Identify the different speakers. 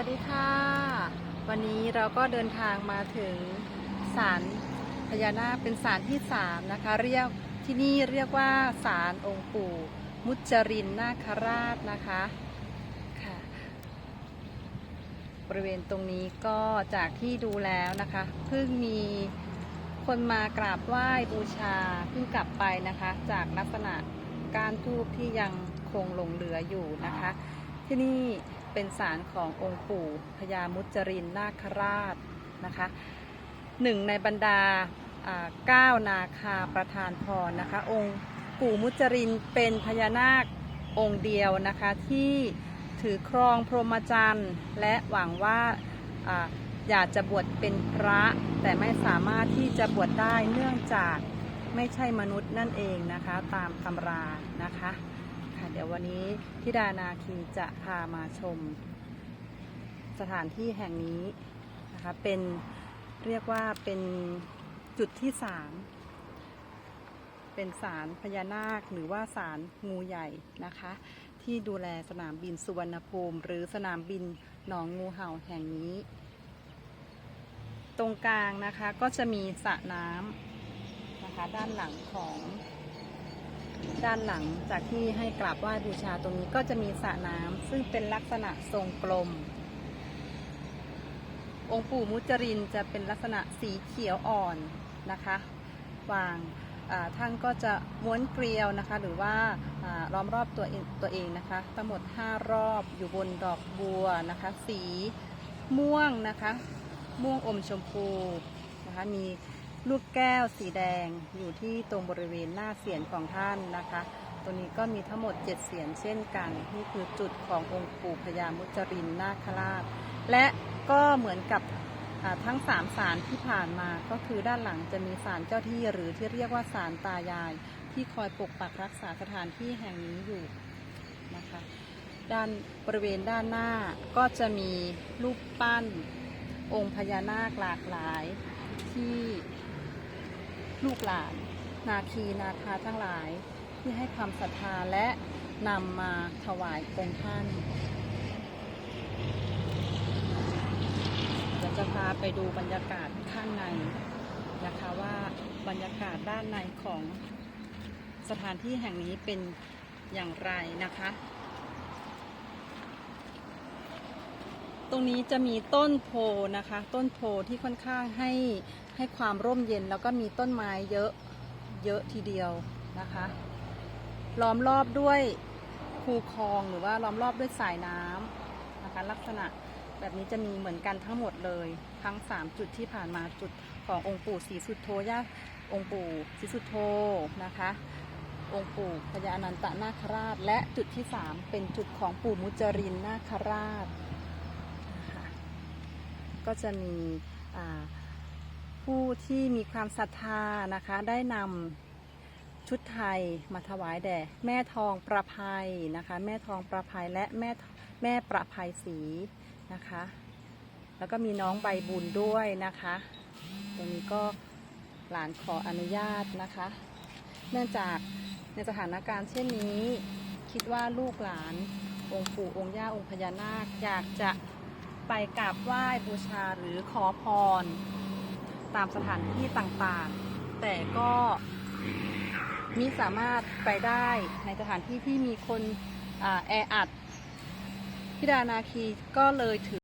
Speaker 1: วัสดีค่ะ วันนี้เราก็เดินทางมาถึงศาลพญานาคเป็นศาลที่สามนะคะ เรียกที่นี่เรียกว่าศาลองค์ปู่มุจรินนาคราชนะคะค่ะ บริเวณตรงนี้ก็จากที่ดูแล้วนะคะเพิ่งมีคนมากราบไหว้บูชาเพิ่งกลับไปนะคะ จากลักษณะการทูบที่ยังคงหลงเหลืออยู่นะคะ ที่นี่ เป็นศาลขององค์ปู่พญามุจรินนาคราชนะคะหนึ่งในบรรดาเก้านาคาประธานพรนะคะ องค์ปู่มุจรินเป็นพญานาคองค์เดียวนะคะที่ถือครองพรหมจรรย์ และหวังว่าอาอยากจะบวชเป็นพระ แต่ไม่สามารถที่จะบวชได้เนื่องจากไม่ใช่มนุษย์นั่นเองนะคะ ตามตำรานะคะ ค่ะ เดี๋ยววันนี้ทิดานาคีจะพามาชม สถานที่แห่งนี้นะคะเป็นเรียกว่าเป็นจุดที่สามเป็นศาลพญานาคหรือว่าศาลงูใหญ่นะคะ ที่ดูแลสนามบินสุวรรณภูมิ หรือสนามบินหนองงูเห่าแห่งนี้ ตรงกลางนะคะก็จะมีสระน้ำนะคะด้านหลังของ ด้านหลังจากที่ให้กราบไหว้บูชาตรงนี้ก็จะมีสระน้ำซึ่งเป็นลักษณะทรงกลม องค์ปู่มุจรินจะเป็นลักษณะสีเขียวอ่อนนะคะ วางท่านก็จะม้วนเกลียวนะคะ หรือว่าอ่าล้อมรอบตัวเองตัวเองนะคะ ทั้งหมด 5 รอบอยู่บนดอกบัวนะคะ สีม่วงนะคะ ม่วงอมชมพูนะคะมี ลูกแก้วสีแดงอยู่ที่ตรงบริเวณหน้าเสียนของท่านนะคะ ตัวนี้ก็มีทั้งหมด 7 เสียนเช่นกัน นี่คือจุดขององค์ปู่พญามุจรินนาคราช และก็เหมือนกับทั้ง3ศาลที่ผ่านมาก็คือด้านหลังจะมีศาลเจ้าที่หรือที่เรียกว่าศาลตายาย ที่คอยปกปักรักษาสถานที่แห่งนี้อยู่นะคะด้านบริเวณด้านหน้าก็จะมีรูปปั้นองค์พญานาคหลากหลายที่ ลูกหลาน นาคีนาคาทั้งหลาย ที่ให้ความศรัทธาและนำมาถวายองค์ท่านเดี๋ยวจะพาไปดูบรรยากาศข้างในนะคะว่าบรรยากาศด้านในของสถานที่แห่งนี้เป็นอย่างไรนะคะ ตรงนี้จะมีต้นโพนะคะ ต้นโพที่ค่อนข้างให้ให้ความร่มเย็นแล้วก็มีต้นไม้เยอะเยอะทีเดียวนะคะล้อมรอบด้วยคูคลองหรือว่าล้อมรอบด้วยสายน้ำนะคะ ลักษณะแบบนี้จะมีเหมือนกันทั้งหมดเลย ทั้ง 3 จุดที่ผ่านมาจุดขององค์ปู่ศรีสุทโธย่าองค์ปู่ศรีสุทโธนะคะ องค์ปู่พญาอนันตนาคราช และจุดที่ 3 เป็นจุดของปู่มุจรินนาคราช ก็จะมีผู้ที่มีความศรัทธานะคะได้นำชุดไทยมาถวายแด่แม่ทองประภัยนะคะแม่ทองประภัยและแม่แม่ประภัยศรีนะคะ แล้วก็มีน้องใบบุญด้วยนะคะตรงนี้ก็หลานขออนุญาตนะคะ เนื่องจากในสถานการณ์เช่นนี้ คิดว่าลูกหลานองค์ปู่องค์ย่าองค์พญานาคอยากจะ ไปกราบไหว้บูชาหรือขอพร ตามสถานที่ต่างๆ แต่ก็มิสามารถไปได้ในสถานที่ที่มีคนอแออัดพิดานาคีก็เลยถือ